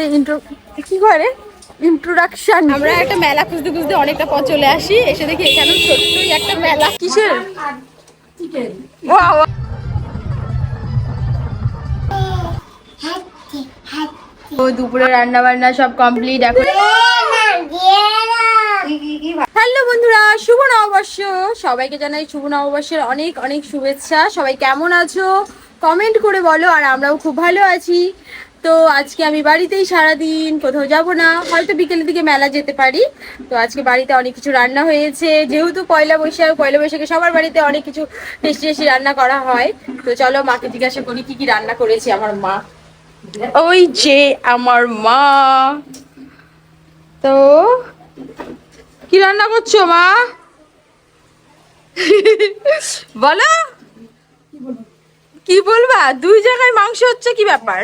সাথে ইন্ট্রো কি করে? ইন্ট্রোডাকশন আমরা একটা মেলা খুঁজতে খুঁজতে অনেকটা পথ চলে আসি এসে দেখি এখানে ছোট্টই একটা মেলা। কিসের! ও দুপুরে রান্না বান্না সব কমপ্লিট এখন হ্যালো বন্ধুরা শুভ নববর্ষ। সবাইকে জানাই শুভ নববর্ষের অনেক অনেক শুভেচ্ছা। সবাই কেমন আছো? কমেন্ট করে বলো আর আমরাও খুব ভালো আছি। তো আজকে আমি বাড়িতেই সারাদিন কোথাও যাব না। হয়তো বিকেলের দিকে মেলা যেতে পারি। তো আজকে বাড়িতে অনেক কিছু রান্না হয়েছে। যেহেতু পয়লা বৈশাখ, পয়লা বৈশাখে সবার বাড়িতে অনেক কিছু টেস্টি টেস্টি রান্না করা হয়। তো চলো মাকে জিজ্ঞাসা করি, কি কি রান্না করেছে আমার মা? ওই যে আমার মা। তো কি রান্না করছ মা? বলো। কি বলবা? দুই জায়গায় মাংস হচ্ছে কি ব্যাপার?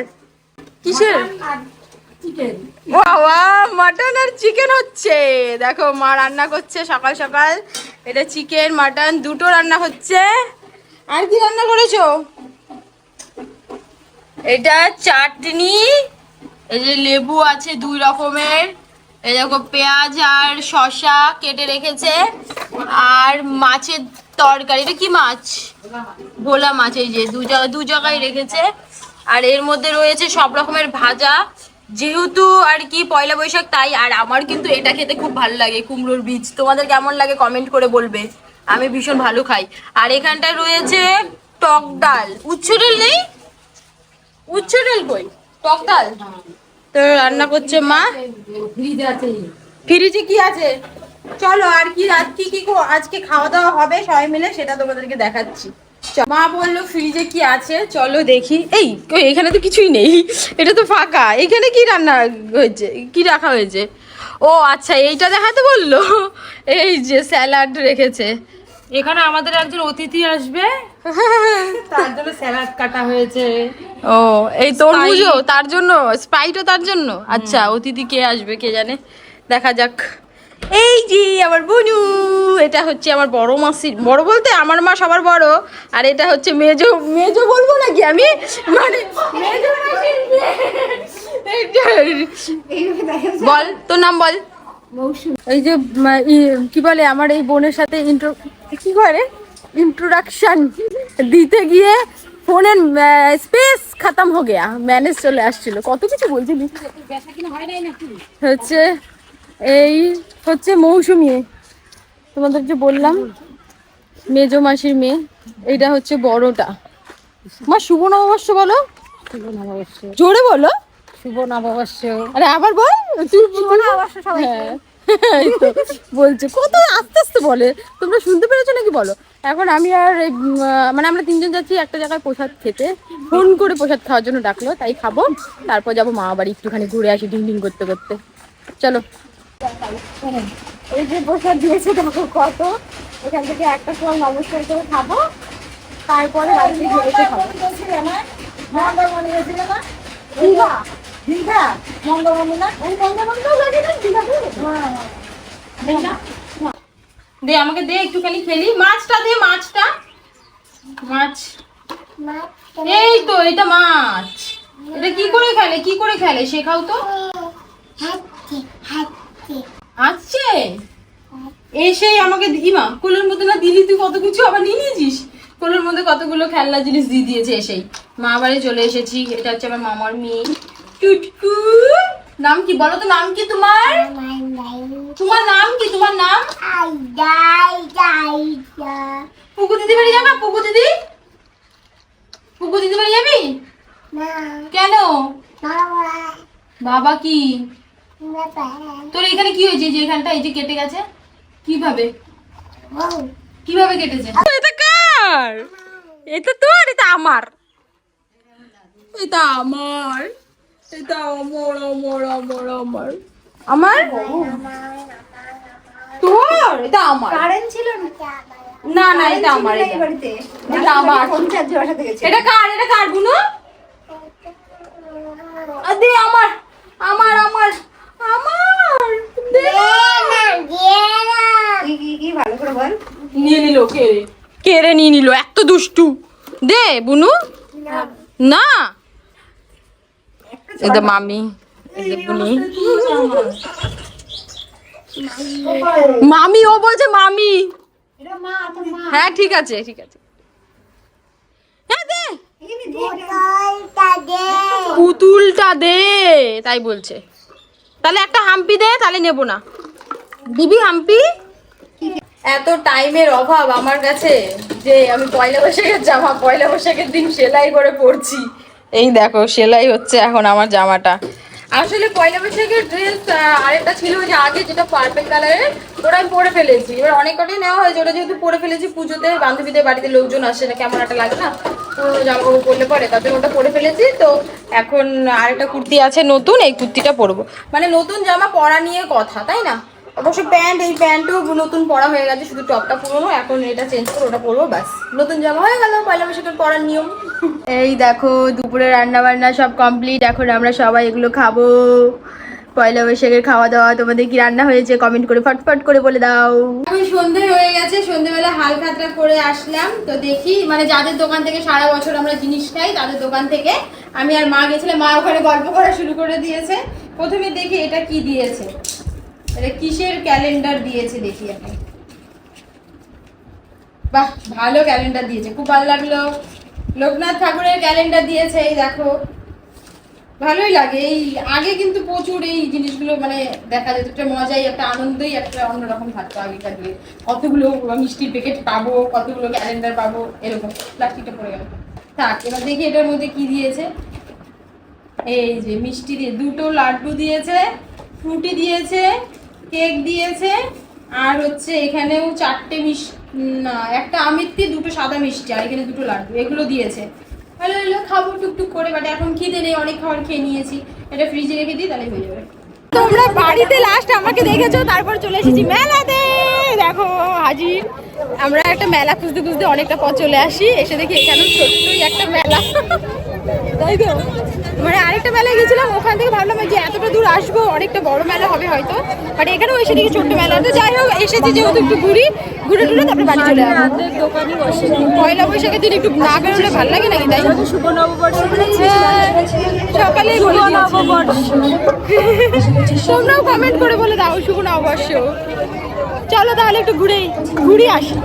কিসের? বাবা মাটন আর চিকেন হচ্ছে। দেখো মা রান্না করছে সকাল সকাল। এটা চিকেন মাটন দুটো রান্না হচ্ছে। আর কি রান্না করেছ? এটা চাটনি এই যে লেবু আছে দুই রকমের। এই দেখো পেঁয়াজ আর শসা কেটে রেখেছে। আর মাছের তরকারি। এটা কি মাছ? ভোলা মাছ এই যে দু জায়গায় দু জায়গায় রেখেছে। আর এর মধ্যে রয়েছে সব রকমের ভাজা। যেহেতু আর কি পয়লা বৈশাখ, তাই আর আমার কিন্তু এটা খেতে খুব ভালো লাগে, কুমড়োর বীজ। তোমাদের কেমন লাগে কমেন্ট করে বলবে। আমি ভীষণ ভালো খাই। আর এখানটায় রয়েছে টক ডাল। উচ্ছ ডাল নেই? উচ্চ ডাল কই? টক ডাল? তো রান্না করছে মা। ফ্রিজে কি আছে? চলো আর কি আজ কি কি আজকে খাওয়া দাওয়া হবে সবাই মিলে, সেটা তোমাদেরকে দেখাচ্ছি। মা বলল ফ্রিজে কি আছে? চলো দেখি। এই কই এখানে তো কিছুই নেই। এটা তো ফাঁকা। এখানে কি রান্না হয়েছে? কি রাখা হয়েছে? ও আচ্ছা এইটা দেখাতে বলল? এই যে স্যালাড রেখেছে। এখানে আমাদের একজন অতিথি আসবে। তার জন্য স্যালাড কাটা হয়েছে। ও এই তরমুজও তার জন্য? স্প্রাইটও তার জন্য? আচ্ছা অতিথি কে আসবে কে জানে? দেখা যাক। এই যে আমার বনু। এটা হচ্ছে আমার বড় মাসির বড় বলতে আমার মা সবার বড় আর এটা হচ্ছে মেজো মেজো বলব নাকি আমি? মানে বল তোর নাম বল। এই যে কি বলে আমার এই বোনের সাথে ইন্ট্রো কি করে? ইন্ট্রোডাকশন দিতে গিয়ে ফোনের স্পেস খতম হয়ে গেয়া। ম্যানেজ চলে আসছিল। কত কিছু বলছিলি? হচ্ছে এই হচ্ছে মৌসুমি। তোমাদের যে বললাম মেজো মাসির মেয়ে এইটা হচ্ছে বড়টা। মা শুভ নববর্ষ বলো। জোরে বলো। শুভ নববর্ষ। আরে আবার বল। তুই হ্যাঁ এই তো বলছে কত আস্তে আস্তে বলে। তোমরা শুনতে পেরেছ নাকি বলো? এখন আমি আর মানে আমরা তিনজন যাচ্ছি একটা জায়গায় প্রসাদ খেতে। ফোন করে প্রসাদ খাওয়ার জন্য ডাকলো তাই খাব। তারপর যাব মা বাড়ি একটুখানি ঘুরে আসি ডিং ডিং করতে করতে। চলো। এই যে প্রসাদ দিয়েছে দেখো কত। এখান থেকে একটা সময় নমস্কার করে খাব। তারপরে বাড়িতে ঘুরে খাব। মন্দারমণি গেছিল না? দীঘা। দীঘা মন্দারমণি না? ওই মন্দারমণিটাও লাগে না দীঘা দে আমাকে দে একটুখানি খেলি। মাছটা দে মাছটা। মাছ। এই তো এটা মাছ। এটা কি করে খেলে? কি করে খেলে? শেখাও তো। আচ্ছা এসেই আমাকে ইমা কোলের মধ্যে না দিলি তুই কত কিছু আবার নিয়ে নিয়েছিস? কোলের মধ্যে কতগুলো খেলনা জিনিস দিয়ে দিয়েছে এসেই। মা বাড়ি চলে এসেছি এটা হচ্ছে আমার মামার মেয়ে। টুটকু নাম কি? বলো তো নাম কি তোমার? তোমার নাম কি? তোমার নাম? পুকু দিদি বাড়ি যাবা? পুকু দিদি? পুকু দিদি বাড়ি যাবি? কেন? বাবা কি? তোর এখানে কি হয়েছে? এই যে এখানটা এই যে কেটে গেছে? কীভাবে? কীভাবে কেটেছে? এটা কার? এটা তোর? এটা আমার। এটা আমার। এটা আমার আমার আমার আমার। আমার? তোর? এটা আমার। কারেন্ট ছিল না? না না এটা আমার এটা। আমার। এটা কার? এটা কার বুনু? দে আমার আমার আমার আমার দে কি কি কি ভালো করে বল নিয়ে নিল কেড়ে কেড়ে নিয়ে নিল? এত দুষ্টু। দে বুনু। না। এটা মামি লেবুনি মামি ও বলছে মামি। এটা মা তোর মা হ্যাঁ ঠিক আছে ঠিক আছে। হ্যাঁ দে। পুতুলটা দে তাই বলছে। তাহলে একটা হাম্পি দে তাহলে নেব না। দিবি হাম্পি? এত টাইমের অভাব আমার কাছে যে আমি পয়লা বৈশাখের জামা পয়লা বৈশাখের দিন সেলাই করে পরছি। এই দেখো সেলাই হচ্ছে এখন আমার জামাটা। আসলে পয়লা বৈশাখের ড্রেস আরেকটা ছিল যে আগে যেটা পার্পেল কালারের ওটা আমি পরে ফেলেছি। এবার অনেক কটাই নেওয়া হয়েছে ওটা যেহেতু পরে ফেলেছি পুজোতে বান্ধবীদের বাড়িতে লোকজন আসে না কেমন একটা লাগে না পুরো জামা কাপড় পরলে পরে তাদের ওটা পরে ফেলেছি। তো এখন আরেকটা কুর্তি আছে নতুন এই কুর্তিটা পরবো। মানে নতুন জামা পরা নিয়ে কথা তাই না? অবশ্য প্যান্ট এই প্যান্টও নতুন পরা হয়ে গেছে শুধু টপটা পুরোনো এখন এটা চেঞ্জ করে ওটা পরবো ব্যাস। নতুন জামা হয়ে গেল পয়লা বৈশাখের পরার নিয়ম। এই দেখো দুপুরে রান্না বান্না সব কমপ্লিট এখন আমরা সবাই এগুলো খাব। পয়লা বৈশাখের খাওয়া দাওয়া তোমাদের কি রান্না হয়েছে? কমেন্ট করে ফটফট করে বলে দাও। এখন সন্ধে হয়ে গেছে সন্ধেবেলা হালখাতরা করে আসলাম। তো দেখি মানে যাদের দোকান থেকে সারা বছর আমরা জিনিস খাই তাদের দোকান থেকে আমি আর মা গেছিলাম মা ওখানে গল্প করা শুরু করে দিয়েছে। প্রথমে দেখি এটা কি দিয়েছে। এটা কিসের ক্যালেন্ডার দিয়েছে দেখি আমি। বাহ, ভালো ক্যালেন্ডার দিয়েছে। খুব ভালো লাগল। লোকনাথ ঠাকুরের ক্যালেন্ডার দিয়েছে, এই দেখো। ভালোই লাগে। এই আগে কিন্তু প্রচুর এই জিনিসগুলো মানে দেখা যেত, একটা মজাই, একটা আনন্দই, একটা অন্যরকম থাকতো আগেকার দিনে। কতগুলো মিষ্টির প্যাকেট পাবো, কতগুলো ক্যালেন্ডার পাবো, এরকম। প্লাস্টিকটা পড়ে গেল। থাক, এবার দেখি এটার মধ্যে কি দিয়েছে। এই যে মিষ্টি দিয়ে, দুটো লাড্ডু দিয়েছে, ফ্রুটি দিয়েছে কেক দিয়েছে, আর হচ্ছে এখানেও চারটে মিষ্টি না, একটা আমিত্তি, দুটো সাদা মিষ্টি, আর এখানে দুটো লাড্ডু, এগুলো দিয়েছে। ভালো হলো খাব টুকটুক করে বাট এখন খিদে নেই, অনেক খাবার খেয়ে নিয়েছি। এটা ফ্রিজে রেখে দিই, তাহলে হয়ে যাবে। তোমরা বাড়িতে লাস্ট আমাকে দেখেছ, তারপর চলে এসেছি মেলাতে। দেখো, হাজির। আমরা একটা মেলা খুঁজতে খুঁজতে অনেকটা পথ চলে আসি, এসে দেখি এখানে ছোট্টই একটা মেলা। তাই তো? মানে আরেকটা মেলায় গেছিলাম ওখান থেকে ভাবলাম যে এতটা দূর আসব অনেকটা বড় মেলা হবে হয়তো বাট এখানেও এসে দেখি ছোট্ট মেলা। তো যাই হোক এসেছি যেহেতু একটু ঘুরি ঘুরে টুরে তারপরে বাড়ি চলে আসব। পয়লা বৈশাখের দিন একটু না বেরোলে ভালো লাগে নাকি তাই শুভ নববর্ষ সকালে বলে তোমরাও কমেন্ট করে বলে দাও শুভ নববর্ষ। চলো তাহলে একটু ঘুরে ঘুরে আসি।